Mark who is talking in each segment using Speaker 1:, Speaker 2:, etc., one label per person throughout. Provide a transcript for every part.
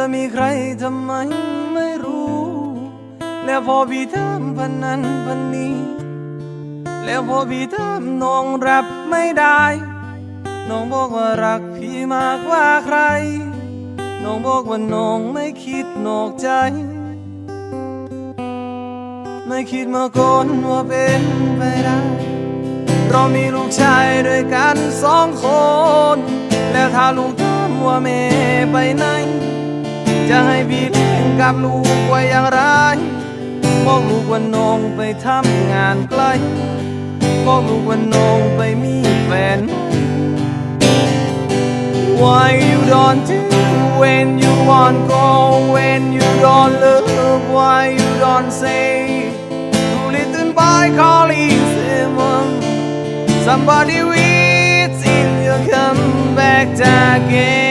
Speaker 1: อมีใครทำไมไม่รู้ แล้วพอพี่ถามพันนั้นพันนี้ แล้วพอพี่ถามน้องรับไม่ได้ น้องบอกว่ารักพี่มากกว่าใคร น้องบอกว่าน้องไม่คิดนอกใจ ไม่คิดมาก่อนว่าเป็นไปได้ เรามีลูกชายด้วยกันสองคน แล้วถ้าลูกถามว่าแม่ไปไหน จะให้พี่เลี้ยงกับลูกไว้อย่างไรบอกลูกว่าน้องไปทำงานไกลบอกลูกว่าน้องไปมีแฟน Why you don't do when you want go when you don't love Why you don't say to little by calling Simon Somebody waits in your come back again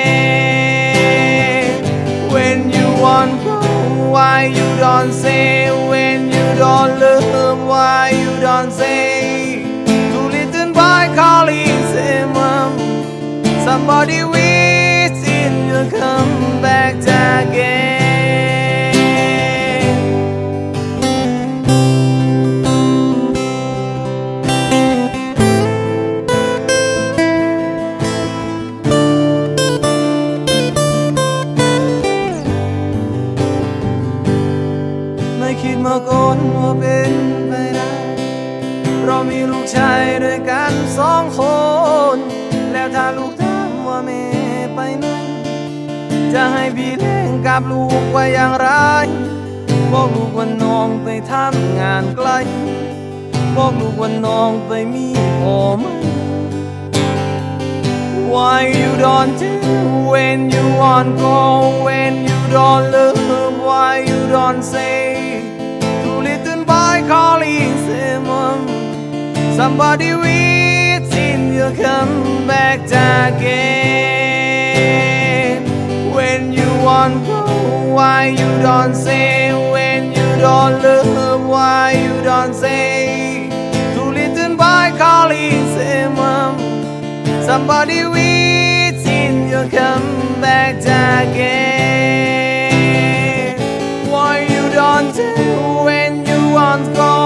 Speaker 1: Why you don't say when you don't love Why you don't say. To little boy calling Simon Somebody waits จะให้พี่เลี้ยงกับลูกไว้อย่างไร บอกลูกว่าน้องไปทำงานไกล บอกลูกว่าน้องไปมีพ่อไหม Why you don't do when you want go when you don't love Why you don't say to little boy calling Simon Somebody waiting you come back again You go Why you don't say when you don't love Why you don't say to little boy calling Simon um, Somebody waits in you come back again. Why you don't do when you want go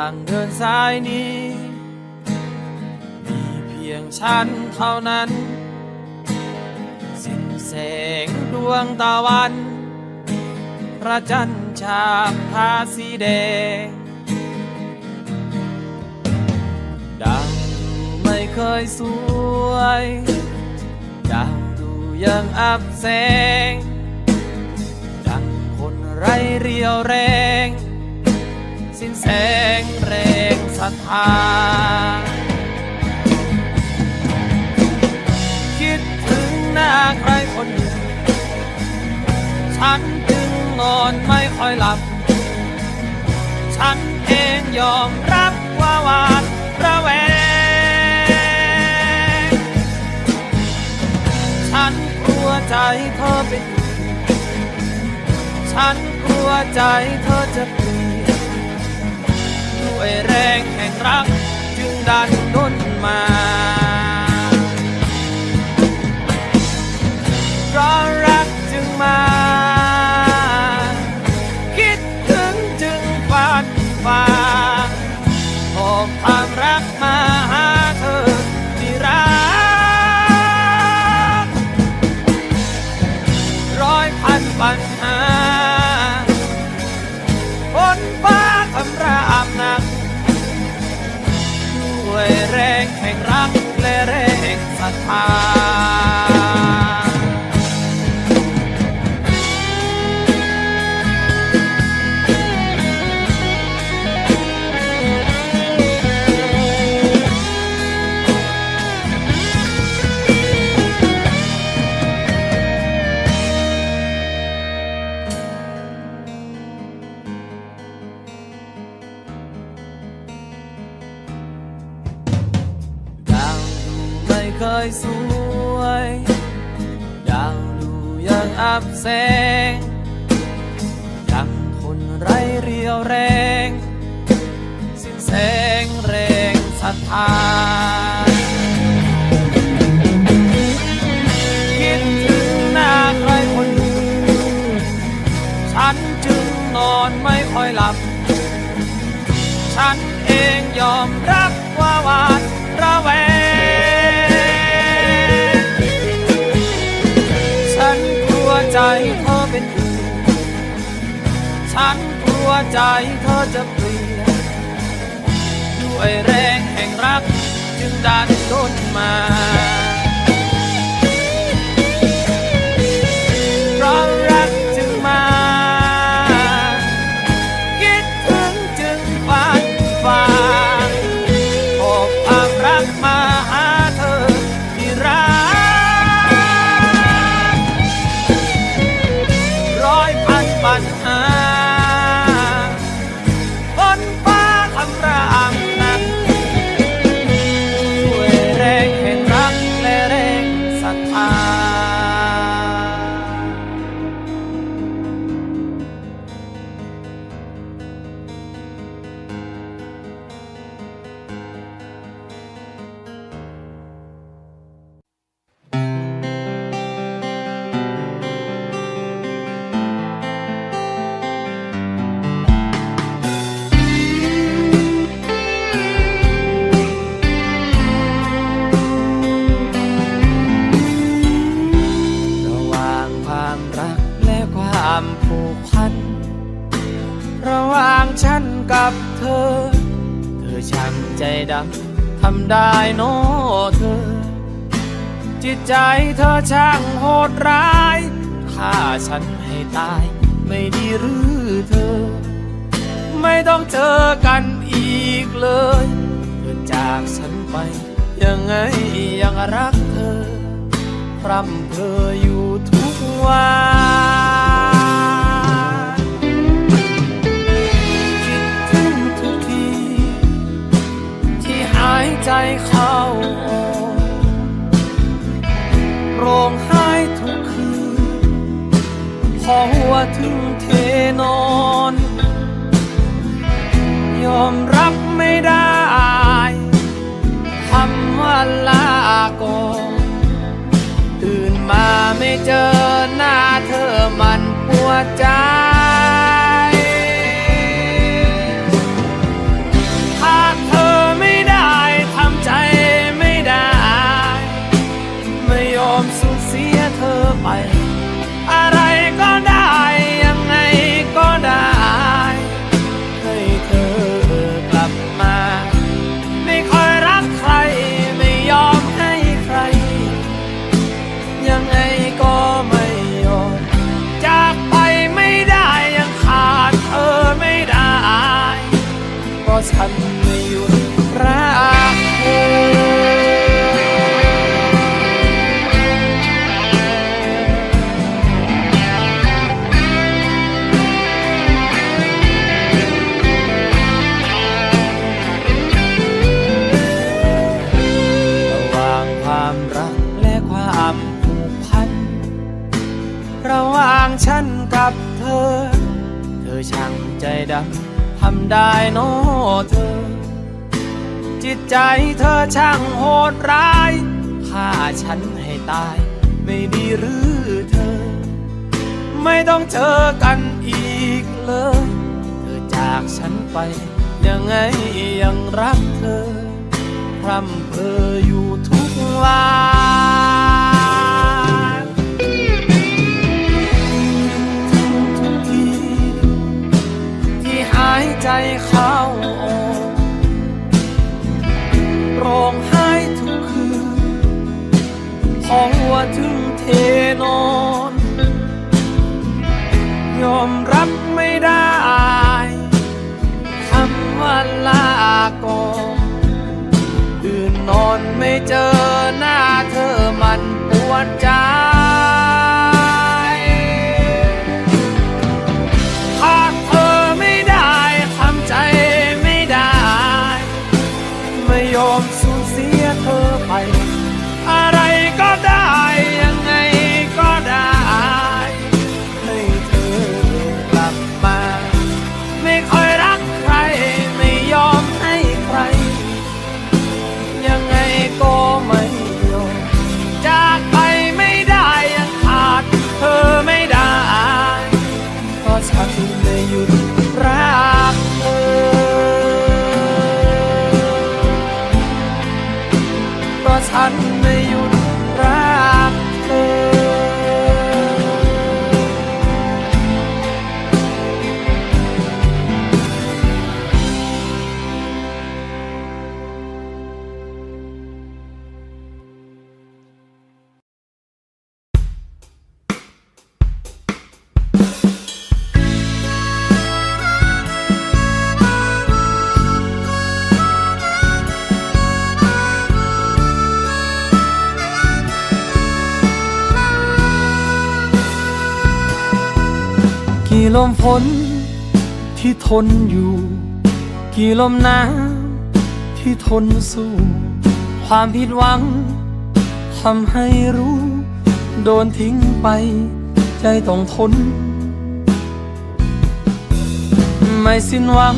Speaker 1: างเดินสายนี้ มีเพียงฉันเท่านั้น สิ้นแสงดวงตะวัน พระจันทร์ฉาบทาสีแดง ดังไม่เคยสวยดังดูยังอับแสง ดังคนไร้เรียวแรง สิ้นแสงแรงศรัทธา คิดถึงหน้าใครคนหนึ่ง ฉันจึงนอนไม่ค่อยหลับ ฉันเองยอมรับว่าหวาดระแวง ฉันกลัวใจเธอเป็นฉันกลัวใจเธอจะเปลี่ยน ด้วยแรงแห่งรัก จึงดันด้นมาเพราะรักจึงมา คิดถึงจึงฝันฝ่าหอบความรักมาหาเธอที่รักร้อยพันปัญ
Speaker 2: เค
Speaker 1: ยสวย ดาวดูยังอับแสงดังคนไร้เรียวแรง สิ้นแสงแรงศรัทธาคิดถึงหน้าใครคนหนึ่งฉันจึงนอนไม่ค่อยหลับ ฉันเองยอมรับว่าวา ใจเธอจะเปลี่ยนด้วยแรงแห่งรัก จึงดันด้นมา เธอช่างโหดร้ายฆ่าฉันให้ตาย ไม่ดีหรือเธอ ไม่ต้องเจอกันอีกเลยเธอจากฉันไป ยังไงยังรักเธอ พร่ำเพออยู่ทุกวันคิดถึงทุกทีที่หายใจเข้าออก ร้องไห้ทุกคืนพอหัวถึงเทนอน ยอมรับไม่ได้คำว่าลาก่อนตื่นมาไม่เจอหน้าเธอมันปวดใจ ช่างโหดร้ายฆ่าฉันให้ตาย ไม่ดีหรือเธอ ไม่ต้องเจอกันอีกเลย เธอจากฉันไป ยังไงยังรักเธอพร่ำเพออยู่ทุกวัน เอนอน ยอมรับไม่ได้คำว่าลาก่อนตื่นนอนไม่เจอหน้าเธอมันปวดใจ ลมฝนที่ทนอยู่ กี่ลมหนาวที่ทนสู้ ความผิดหวังทำให้รู้ โดนทิ้งไป ใจต้องทน ไม่สิ้นหวัง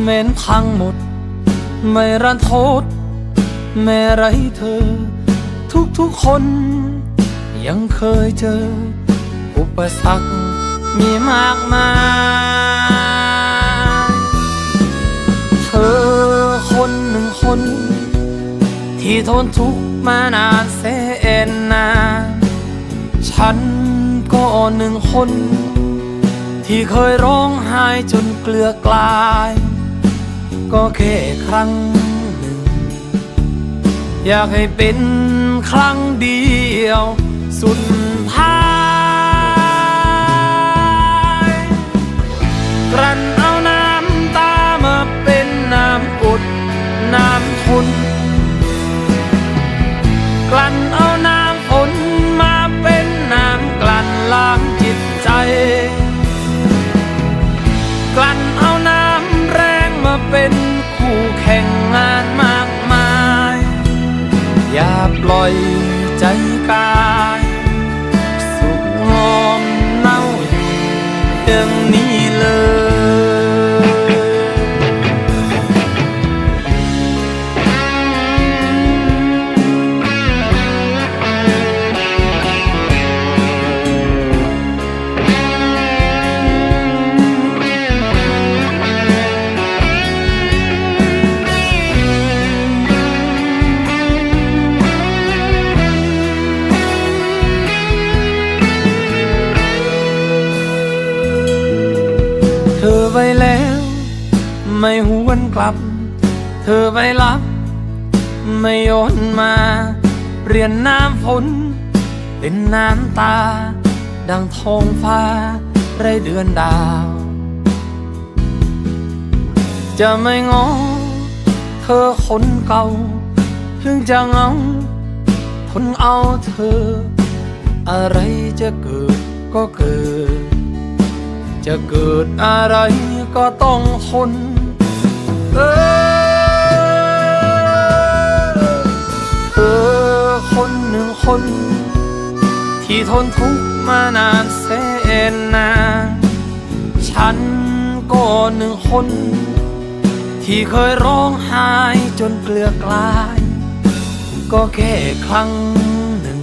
Speaker 1: เหม็นพังหมด ไม่รันโทดแม้ไรเธอ ทุกๆคน ยังเคยเจอ อุปสรรค มีมากมาย เธอคนหนึ่งคน ที่ทนทุกข์มานานแสนนาน ฉันก็หนึ่งคน ที่เคยร้องไห้จนเกลือกลาย ก็แค่ครั้งหนึ่ง อยากให้เป็นครั้งเดียวสุด กลั้นเอาน้ำตามาเป็นน้ำอุดน้ำทุนกลั่นเอาน้ำฝนมาเป็นน้ำกลั่นล้างจิตใจ กลั่นเอาน้ำแรงมาเป็นคู่แข่งงานมากมาย อย่าปล่อยใจกา ลี่ยนน้ำฝน เป็นน้ำตา ดังทองฟ้าไรเดือนดาว จะไม่งอเธอคนเก่าถึงจะเงาทนเอาเธอ อะไรจะเกิดก็เกิด จะเกิดอะไรก็ต้องทนเออ ที่ทนทุกข์มานานแสนนานฉันก็หนึ่งคน ที่เคยร้องไห้จนเกลือกลาย ก็แค่ครั้งหนึ่ง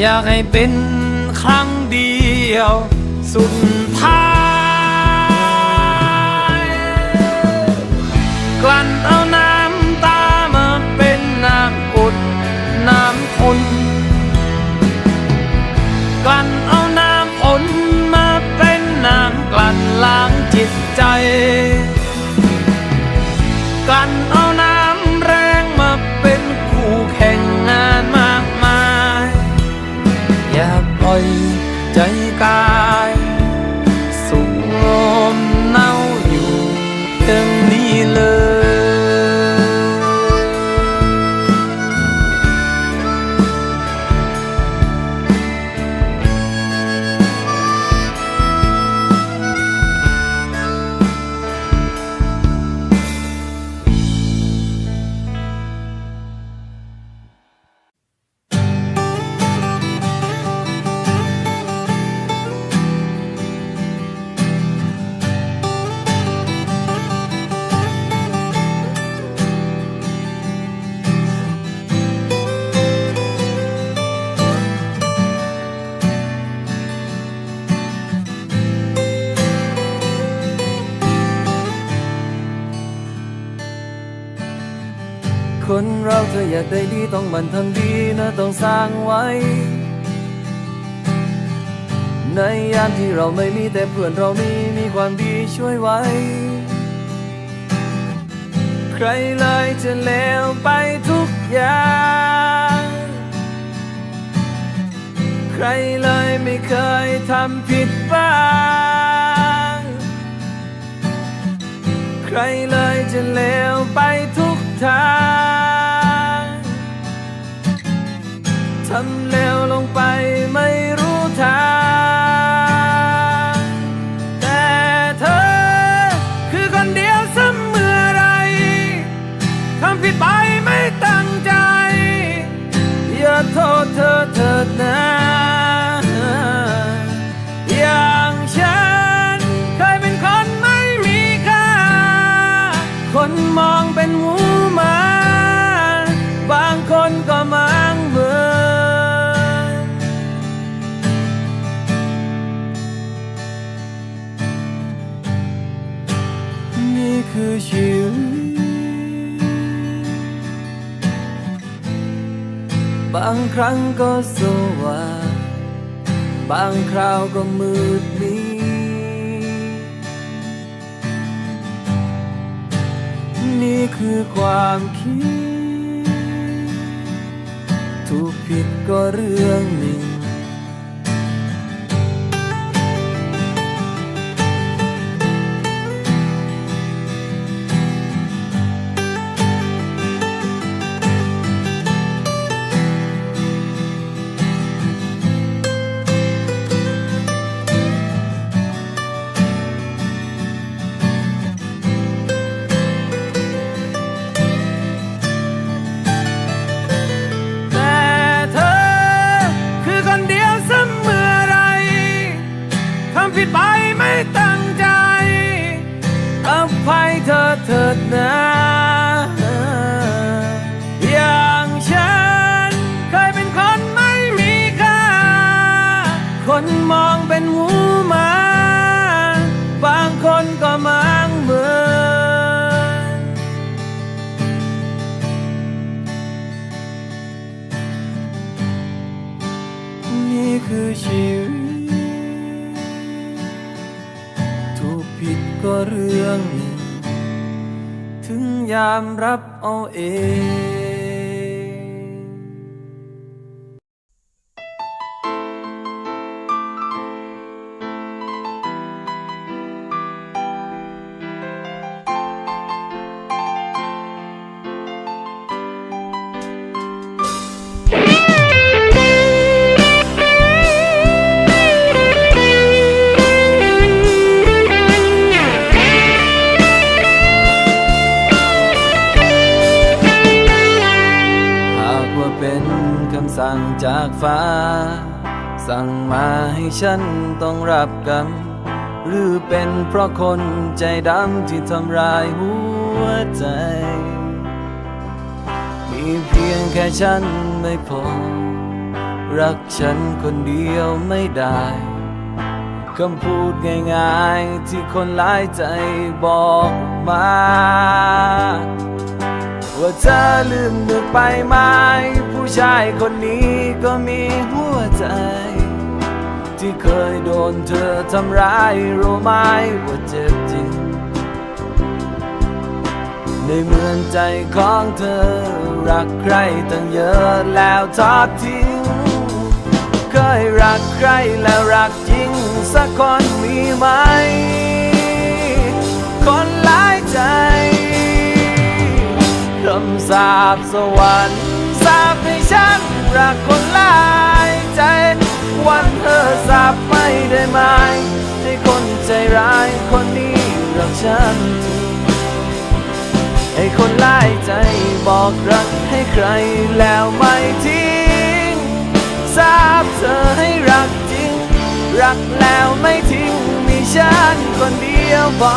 Speaker 1: อยากให้เป็นครั้งเดียว สุดท้าย กลั่นเอา จิ คนเราเธออยากได้ดีต้องมันทำดีนะต้องสร้างไว้ ในยามที่เราไม่มีแต่เพื่อนเรามีมีความดีช่วยไว้ ใครเลยจะเลวไปทุกอย่าง ใครเลยไม่เคยทำผิดบ้างใครเลยจะเลวไปทุก ทางทำเลวลงไปไม่รู้ทาง ครั้งก็สว่างบางคราวก็มืดมิดนี่คือความคิด ถูกผิดก็เรื่องหนึ่งามรับเอาเอง ราะคนใจดำที่ทำร้ายหัวใจ มีเพียงแค่ฉันไม่พอ รักฉันคนเดียวไม่ได้คำพูดง่ายๆ ที่คนหลายใจบอกมา ว่าเธอลืมนึกไปไหม ผู้ชายคนนี้ก็มีหัวใจ ที่เคยโดนเธอทำร้ายรู้ไหมว่าเจ็บจริง ในเหมือนใจของเธอ รักใครตั้งเยอะแล้วทอดทิ้ง เคยรักใครแล้วรักจริง สักคนมีไหม คนหลายใจคำสาปสวรรค์สาปให้ฉันรักคนหลาย เธอสาปไม่ได้ไหมให้คนใจร้ายคนนี้รักฉันจริงให้คนหลายใจบอกรักให้ใครแล้วไม่ทิ้งทราบเธอให้รักจริง รักแล้วไม่ทิ้งมีฉันคนเดียวพอ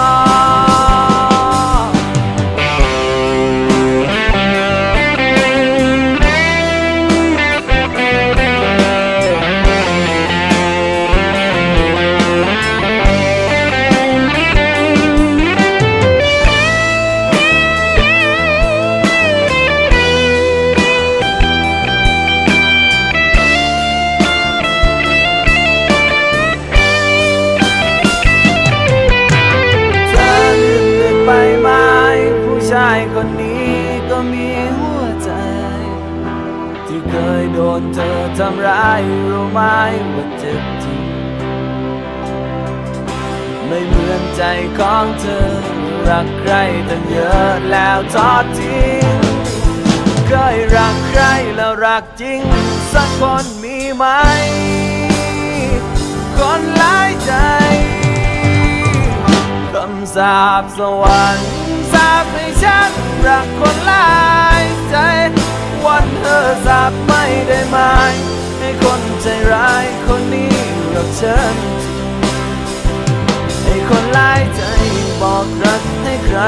Speaker 1: แล้วทอดทิ้ง เคยรักใครแล้วรักจริง สักคนมีไหม คนหลายใจคำสาปสวรรค์สาปให้ฉันรักคนหลายใจ วันเธอสาปไม่ได้ไหมให้คนใจร้ายคนนี้รักฉันให้คนหลายใจ บอกรักให้ใคร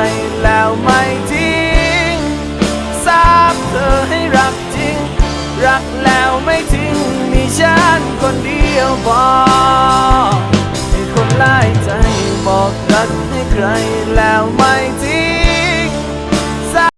Speaker 1: แล้วไม่ทิ้งทราบเธอให้รักจริง รักแล้วไม่ทิ้งมีฉันคนเดียวบอกให้คนไล่ใจบอกรักให้ใครแล้วไม่ทิ้ง